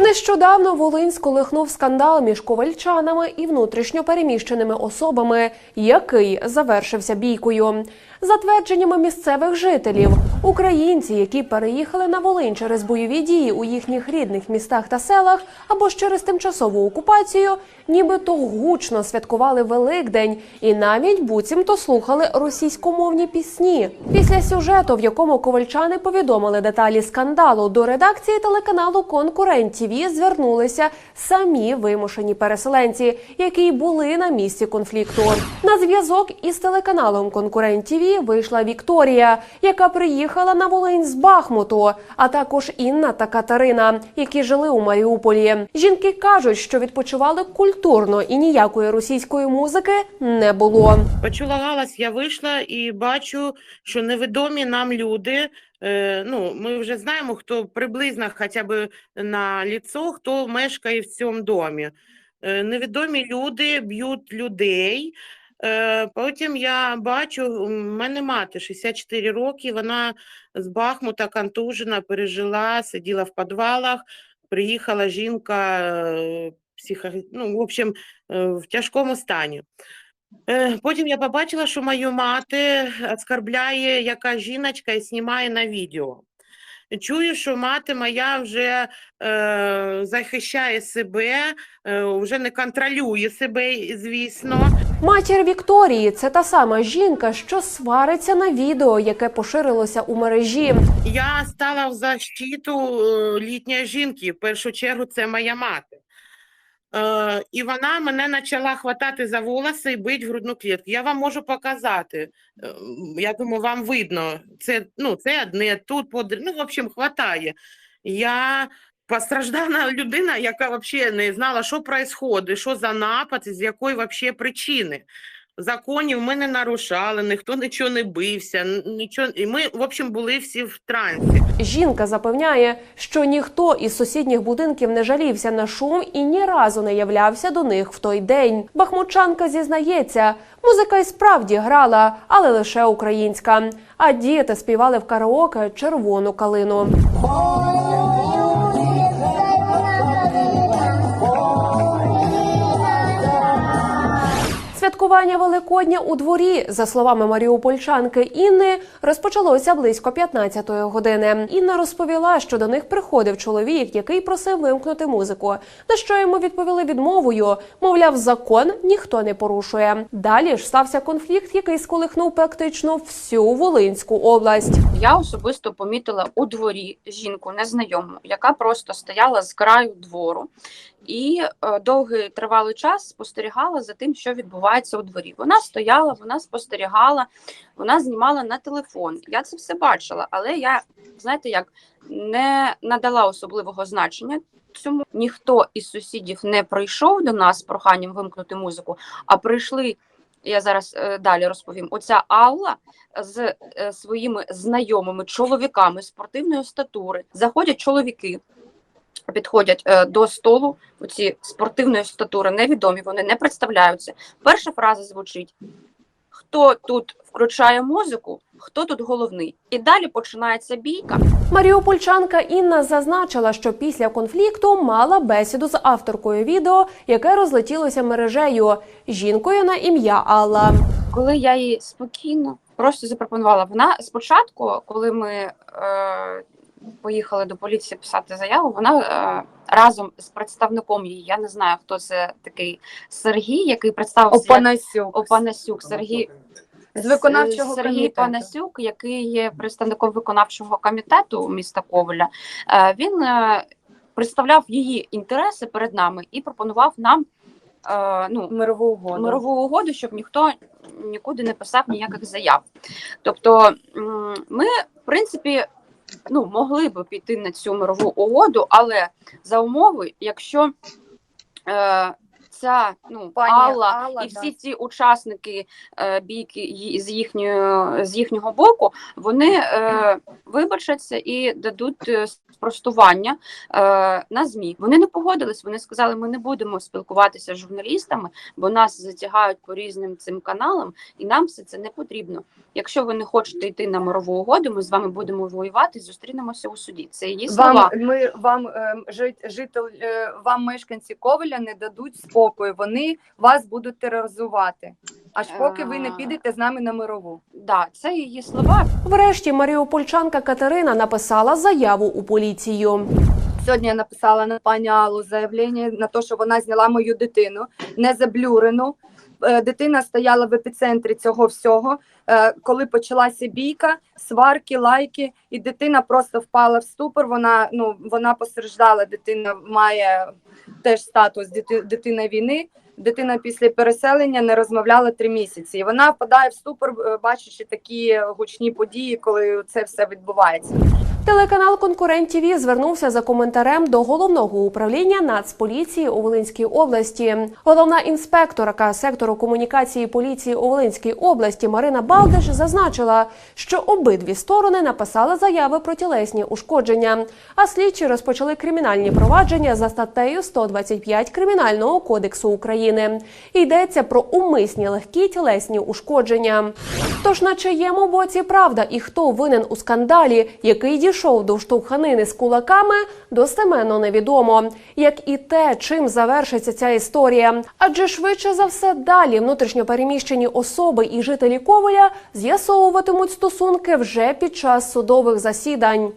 Нещодавно Волинь лихнув скандал між ковальчанами і внутрішньо переміщеними особами, який завершився бійкою. За твердженнями місцевих жителів, українці, які переїхали на Волинь через бойові дії у їхніх рідних містах та селах або ж через тимчасову окупацію, нібито гучно святкували Великдень і навіть буцімто слухали російськомовні пісні. Після сюжету, в якому ковальчани повідомили деталі скандалу, до редакції телеканалу Конкурент ТІВІ звернулися самі вимушені переселенці, які були на місці конфлікту. На зв'язок із телеканалом Конкурент ТІВІ вийшла Вікторія, яка приїхала на Волинь з Бахмуту, а також Інна та Катерина, які жили у Маріуполі. Жінки кажуть, що відпочивали культурно і ніякої російської музики не було. Почула галас, я вийшла і бачу, що невідомі нам люди. Е, ну, ми вже знаємо, хто приблизно хоча б на ліцо, хто мешкає в цьому домі. Е, невідомі люди б'ють людей. Е, потім я бачу, у мене мати 64 роки, вона з Бахмута контужена, пережила, сиділа в підвалах, приїхала жінка е, психо... ну, в общем, е, в тяжкому стані. Потім я побачила, що мою мати оскорбляє яка жіночка і знімає на відео. Чую, що мати моя вже е, захищає себе, е, вже не контролює себе, звісно. Матір Вікторії це та сама жінка, що свариться на відео, яке поширилося у мережі. Я стала в защиту е, літньої жінки. В першу чергу це моя мати. Е, і вона мене почала хватати за волоси і бити грудну клітку. Я вам можу показати. Е, Я думаю, вам видно. Це, ну, це одне, тут под... ну, в общем, хватає. Я постраждана людина, яка взагалі не знала, що відбувається, що за напад, з якої взагалі причини. Законів ми не нарушали, ніхто нічого не бився, нічого. І ми, в общем, були всі в трансі. Жінка запевняє, що ніхто із сусідніх будинків не жалівся на шум і ні разу не являвся до них в той день. Бахмутчанка зізнається, музика й справді грала, але лише українська. А діти співали в караоке червону калину. Святкування Великодня у дворі, за словами маріупольчанки Інни, розпочалося близько 15-ї години. Інна розповіла, що до них приходив чоловік, який просив вимкнути музику. На що йому відповіли відмовою. Мовляв, закон ніхто не порушує. Далі ж стався конфлікт, який сколихнув практично всю Волинську область. Я особисто помітила у дворі жінку незнайому, яка просто стояла з краю двору і е, довгий тривалий час спостерігала за тим, що відбувається у дворі. Вона стояла, вона спостерігала, вона знімала на телефон. Я це все бачила, але я, знаєте, як не надала особливого значення. Цьому ніхто із сусідів не прийшов до нас з проханням вимкнути музику, а прийшли. Я зараз е, далі розповім. Оця Алла з е, своїми знайомими чоловіками спортивної статури. Заходять чоловіки, підходять е, до столу. Оці спортивної статури невідомі, вони не представляються. Перша фраза звучить: хто тут включає музику, хто тут головний? І далі починається бійка. Маріупольчанка Інна зазначила, що після конфлікту мала бесіду з авторкою відео, яке розлетілося мережею жінкою на ім'я Алла. Коли я їй спокійно просто запропонувала, вона спочатку, коли ми е, поїхали до поліції писати заяву, вона е, разом з представником її, я не знаю, хто це такий Сергій, який представився як Опанасюк. Опанасюк Сергій. З виконавчого Сергій комітету. Панасюк, який є представником виконавчого комітету міста Ковеля, е, він е, представляв її інтереси перед нами і пропонував нам ну, Мирову угоду. мирову угоду, щоб ніхто нікуди не писав ніяких заяв. Тобто, ми, в принципі, ну, могли би піти на цю мирову угоду, але за умови, якщо е, ця ну Пані Алла, Алла, і да. всі ці учасники е, бійки з їхньої з їхнього боку, вони е, вибачаться і дадуть е, спростування е, на змі. Вони не погодились. Вони сказали, ми не будемо спілкуватися з журналістами, бо нас затягають по різним цим каналам, і нам все це не потрібно. Якщо ви не хочете йти на мирову угоду, ми з вами будемо воювати. Зустрінемося у суді. Це її слова. Вам ми вам е, житель, е, вам мешканці Ковеля не дадуть спокою. Вони вас будуть тероризувати. Аж поки ви не підете з нами на мирову. Да, це її слова. Врешті маріупольчанка Катерина написала заяву у поліцію. Сьогодні я написала на пані Аллу заявлення на те, що вона зняла мою дитину, не заблюрену. Е, Дитина стояла в епіцентрі цього всього. Е, Коли почалася бійка, сварки, лайки, і дитина просто впала в ступор. Вона ну вона постраждала. Дитина має теж статус дитина війни. Дитина після переселення не розмовляла три місяці. І вона впадає в ступор, е, бачачи такі гучні події, коли це все відбувається. Телеканал Конкурент ТВ звернувся за коментарем до головного управління Нацполіції у Волинській області. Головна інспекторка сектору комунікації поліції у Волинській області Марина Балдиш зазначила, що обидві сторони написали заяви про тілесні ушкодження. А слідчі розпочали кримінальні провадження за статтею 125 Кримінального кодексу України. Йдеться про умисні легкі тілесні ушкодження. Тож на чиєму боці правда і хто винен у скандалі, який дійшов до штовханини з кулаками, достеменно невідомо. Як і те, чим завершиться ця історія. Адже швидше за все далі внутрішньопереміщені особи і жителі Ковеля з'ясовуватимуть стосунки вже під час судових засідань.